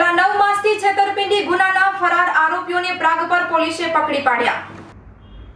છેલ્લા નવ માસથી છેતરપિંડી, ગુનાના ફરાર આરોપીઓને પ્રાગપર પોલીસે પકડી પાડ્યા.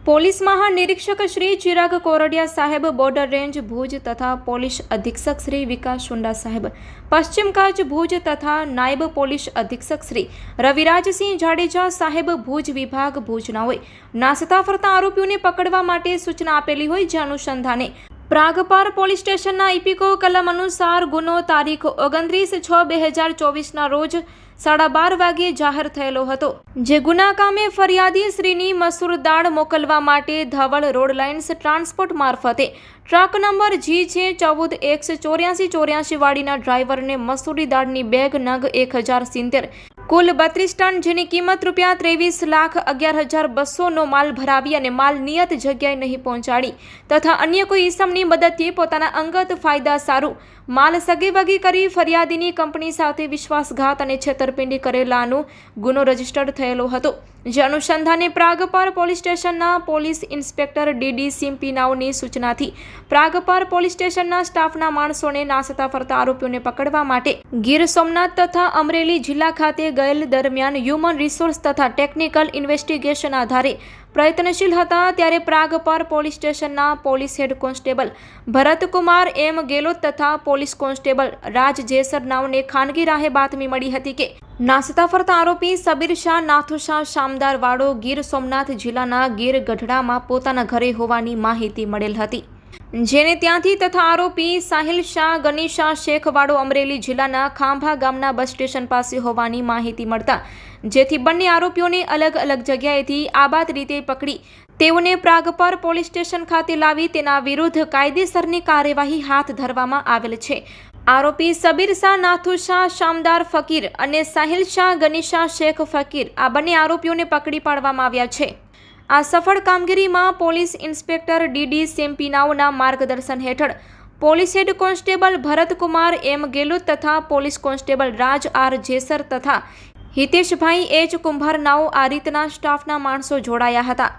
પોલીસ મહાનિરીક્ષક શ્રી ચિરાગ કોરડિયા સાહેબ, બોર્ડર રેન્જ ભુજ તથા પોલીસ અધિક્ષક શ્રી વિકાસ શુંડા સાહેબ, પશ્ચિમ કાચ ભુજ તથા નાયબ પોલીસ અધિક્ષક શ્રી રવિરાજસિંહ જાડેજા સાહેબ, ભુજ વિભાગ ભુજના હોય. નાસતા ફરતા આરોપીઓને પકડવા માટે સૂચના આપેલી હોય જે અનુસંધાને પ્રાગપાર પોલીસ સ્ટેશનના ઇપિકો કલમ અનુસાર ગુનો તારીખ ઓગણત્રીસ છ બે હજાર ચોવીસના રોજ સાડા બાર વાગે જાહેર થયેલો હતો, જે ગુના કામે ફરિયાદી શ્રીની મસૂર દાળ મોકલવા માટે ધવલ રોડ લાઇન્સ ટ્રાન્સપોર્ટ મારફતે ટ્રક નંબર જી છે ચૌદ એકસો ચોર્યાસી ચોર્યાસી વાળીના ડ્રાઈવરને મસૂરી દાળની બેગ નગ એક હજાર સિત્તેર કુલ બત્રીસ ટન જેની કિંમત રૂપિયા ત્રેવીસ લાખ અગિયાર હજાર બસોનો માલ ભરાવી અને માલ નિયત જગ્યાએ નહીં પહોંચાડી તથા અન્ય કોઈ ઈસમની મદદથી પોતાના અંગત ફાયદા સારું. માલ સગેવગી કરી ફરિયાદીની કંપની સાથે વિશ્વાસઘાત અને છેતરપિંડી કરેલાનો ગુનો રજીસ્ટર્ડ થયેલો હતો, જે અનુસંધાને પ્રાગપાર પોલીસ સ્ટેશનના પોલીસ ઇન્સ્પેક્ટર ડીડી સિમ્પીનાઓની સૂચનાથી પ્રાગપાર પોલીસ સ્ટેશનના સ્ટાફના માણસોને નાસતા ફરતા આરોપીઓને પકડવા માટે ગીર સોમનાથ તથા અમરેલી જિલ્લા ખાતે ગયેલ દરમિયાન હ્યુમન રિસોર્સ તથા ટેકનિકલ ઇન્વેસ્ટિગેશન આધારે પ્રયત્નશીલ હતા ત્યારે પ્રાગપર પોલીસ સ્ટેશનના police head constable Bharatkumar M Gelot તથા પોલીસ કોન્સ્ટેબલ રાજ જેસર નાવને ખાનગી રાહે બાતમી મળી હતી કે નાસતા ફરતા આરોપી સબીર શાહ, નાથુ શાહ, શામદાર વાડો ગીર સોમનાથ જિલ્લાના ગીર ગઢડામાં પોતાના ઘરે હોવાની માહિતી મળેલ હતી. જેને ત્યાંથી તથા આરોપી સાહિલ શાહ ગનીશા શેખવાડો, અમરેલી જિલ્લાના ખાંભા ગામના બસ સ્ટેશન પાસે હોવાની માહિતી મળતા જેથી બંને આરોપીઓને અલગ અલગ જગ્યાએથી આબાદ રીતે પકડી તેઓને પ્રાગપર પોલીસ સ્ટેશન ખાતે લાવી તેના વિરુદ્ધ કાયદેસરની કાર્યવાહી હાથ ધરવામાં આવેલ છે. આરોપી સબીર શાહ, નાથુ શાહ, શામદાર ફકીર અને સાહિલ શાહ ગનીશા શેખ ફકીર આ બંને આરોપીઓને પકડી પાડવામાં આવ્યા છે. આ સફળ કામગીરીમાં પોલીસ ઇન્સ્પેક્ટર ડીડી સેમ્પિનાઓના માર્ગદર્શન હેઠળ police head constable Bharatkumar M Gelot તથા police constable Raj R Jesar તથા હિતેશભાઈ એચ કુંભારનાઓ આ રીતના સ્ટાફના માણસો જોડાયા હતા.